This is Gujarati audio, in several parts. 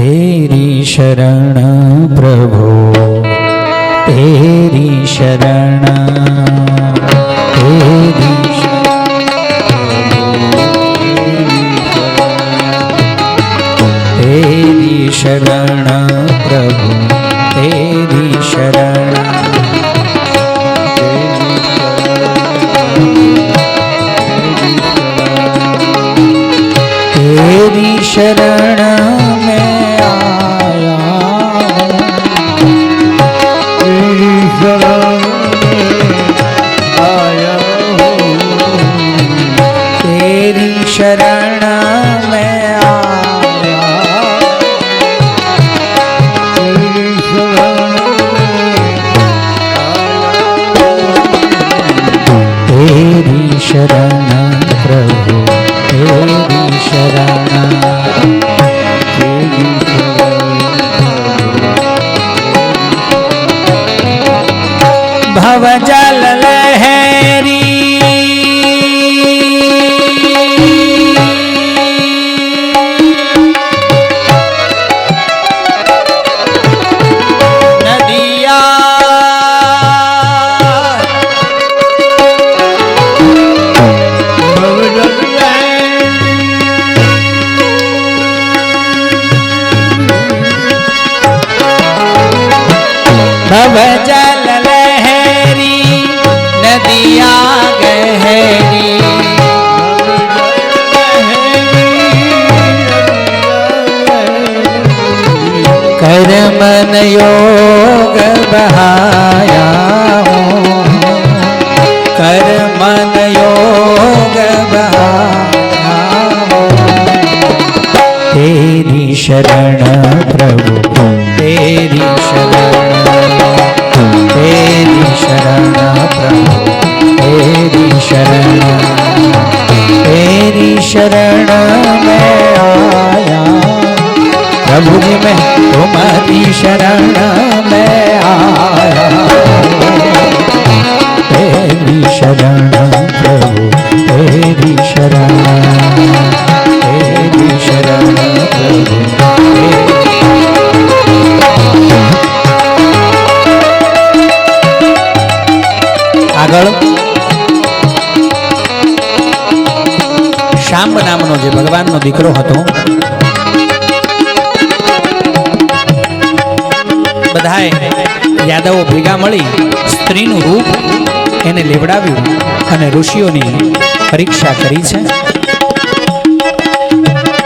तेरी शरण प्रभु तेरी शरण तेरी तेरी शरण प्रभु तेरी शरण तेरी शरण तेरी मन योग बहाया हूँ कर मन योग बहाया हूँ तेरी शरण प्रभु तेरी शरण तेरी शरण प्रभु तेरी शरण तेरी शरण में आया પ્રભુજી મેં તમારી શરણ મેં આયા તેરી શરણ પ્રભુ તેરી શરણ તેરી શરણ પ્રભુ. આગળ. શ્યામ નામનો જે ભગવાનનો દીકરો હતો બધાએ યાદવો ભેગા મળી સ્ત્રીનું રૂપ એને લેવડાવ્યું અને ઋષિઓની પરીક્ષા કરી છે.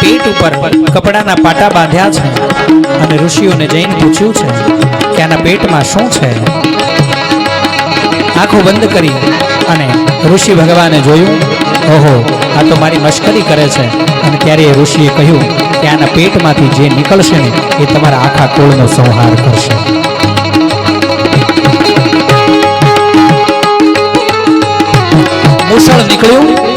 પેટ ઉપર કપડાના પાટા બાંધ્યા છે અને ઋષિઓને જઈને પૂછ્યું છે કે આના પેટમાં શું છે? આંખો બંધ કરી અને ઋષિ ભગવાને જોયું ઓહો, આ તો મારી મશ્કરી કરે છે. અને ત્યારે એ ઋષિએ કહ્યું કે આના પેટમાંથી જે નીકળશે ને, એ તમારા આખા કુળનો સંહાર કરશે. મુસળ નીકળ્યું.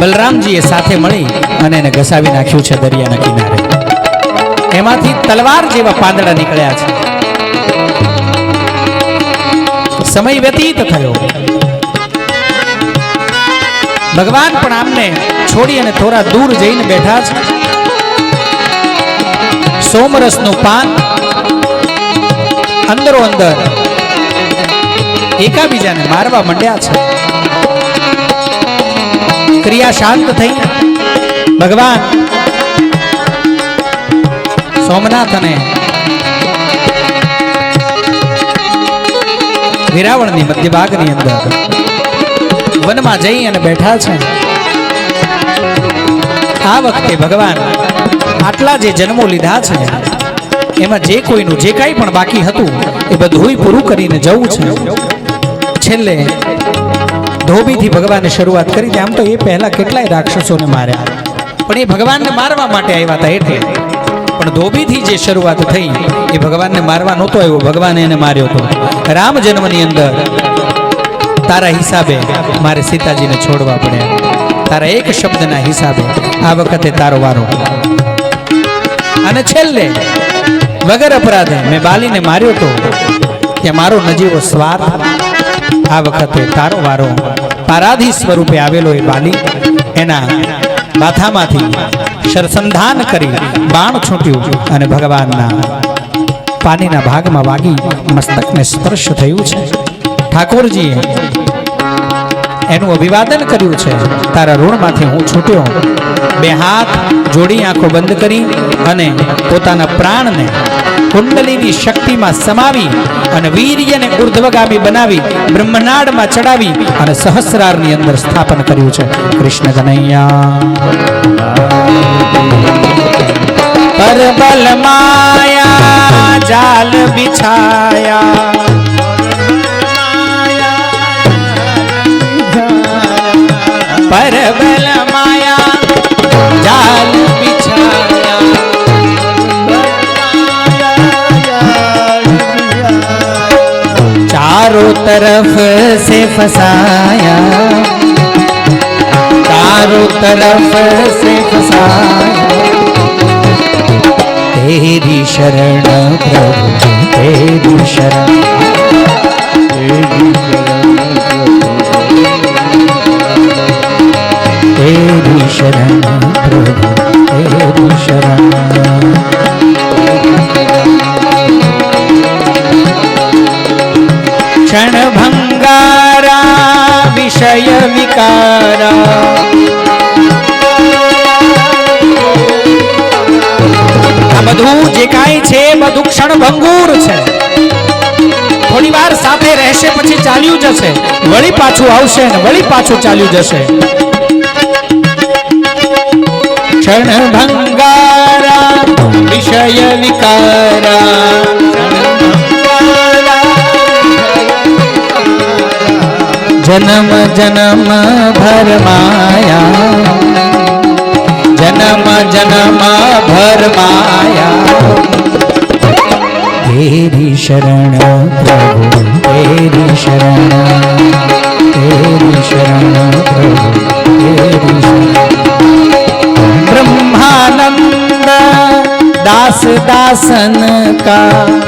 બલરામજીએ સાથે મળી અને એને ઘસાવી નાખ્યું છે દરિયાના કિનારે. એમાંથી તલવાર જેવા પાંદડા નીકળ્યા છે. સમય વ્યતીત થયો. ભગવાન પણ આમને છોડી અને થોડા દૂર જઈને બેઠા છે. સોમરસનું પાન અંદરો અંદર એકાબીજાને મારવા માંડ્યા છે. ક્રિયા શાંત થઈ. ભગવાન, સોમનાથ અને વેરાવળની મધ્ય ભાગની અંદર વનમાં જઈ અને બેઠા છે. આ વખતે ભગવાન આટલા જે જન્મો લીધા છે, એમાં જે કોઈનું જે કાંઈ પણ બાકી હતું, એ બધું પૂરું કરીને જવું છે. છેલ્લે ધોબીથી ભગવાને શરૂઆત કરી આમ તો એ પહેલા કેટલાય રાક્ષસોને માર્યા. પણ એ ભગવાનને મારવા માટે આવ્યા હતા એટલે પણ ધોબીથી જે શરૂઆત થઈ, એ ભગવાનને મારવા નહોતો આવ્યો, ભગવાને એને માર્યો હતો રામ જન્મની અંદર તારા હિસાબે મારે સીતાજીને છોડવા પડ્યા તારા એક શબ્દના હિસાબે આ વખતે તારો વારો. અને છેલ્લે, વગર અપરાધે મેં બાલીને માર્યો તો કે મારો નજીવો સ્વાર્થ આ વખતે તારો વારો. પારાધી સ્વરૂપે આવેલો એ બાલી એના માથામાંથી સરસંધાન કરી બાણ છૂટ્યું અને ભગવાનના પાણીના ભાગમાં વાગી મસ્તકને સ્પર્શ થયું છે. ઠાકોરજીએ એનું અભિવાદન કર્યું છે. તારા ઋણમાંથી હું છૂટ્યો. બે હાથ જોડી આંખો બંધ કરી અને પોતાના પ્રાણને કુંડલીની શક્તિમાં સમાવી અને વીર્યને ઉર્ધ્વગામી બનાવી, બ્રહ્મનાડમાં ચડાવી અને સહસ્રારની અંદર સ્થાપન કર્યું છે. કૃષ્ણ કનૈયા. પરબલ માયા, જાલ બિછાયા. પરબલ માયા જાલ બિછાયા चारों तरफ से फसाया चारों तरफ से फसाया तेरी शरण प्रभु જય વિકાર. બધું જે કાંઈ છે બધું ક્ષણ ભંગુર છે. થોડી વાર સાથે રહેશે પછી ચાલ્યું જશે. વળી પાછું આવશે ને વળી પાછું ચાલ્યું જશે. ક્ષણ ભંગારા વિષય વિકારા. જન્મ જન્મ ભર માયા. જન્મ જન્મ ભર માયા. તેરી શરણ પ્રભુ, તેરી શરણ તેરી શરણ પ્રભુ, તેરી શરણ. બ્રહ્માનંદ દાસ દાસન કા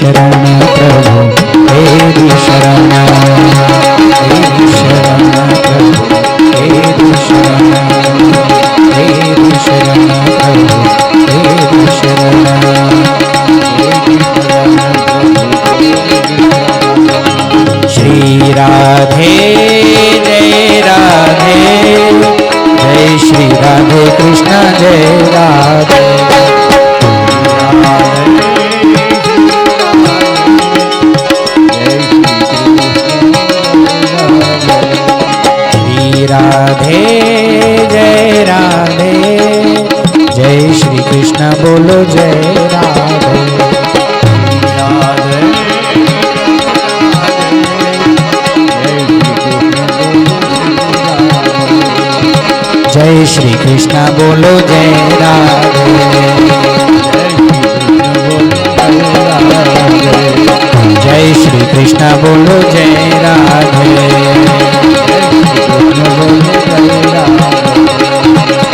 शरण प्रभु तेरी शरण तेरी शरण प्रभु तेरी शरण तेरी शरण प्रभु तेरी शरण श्री राधे जय राधे जय श्री राधे कृष्ण जय राधे রাধে, জয় রাধে। জয় শ্রী কৃষ্ণ বলো জয় রাধে। জয় শ্রী কৃষ্ণ বলো জয় রাধে। জয় শ্রী কৃষ্ণ বলো জয় রাধে।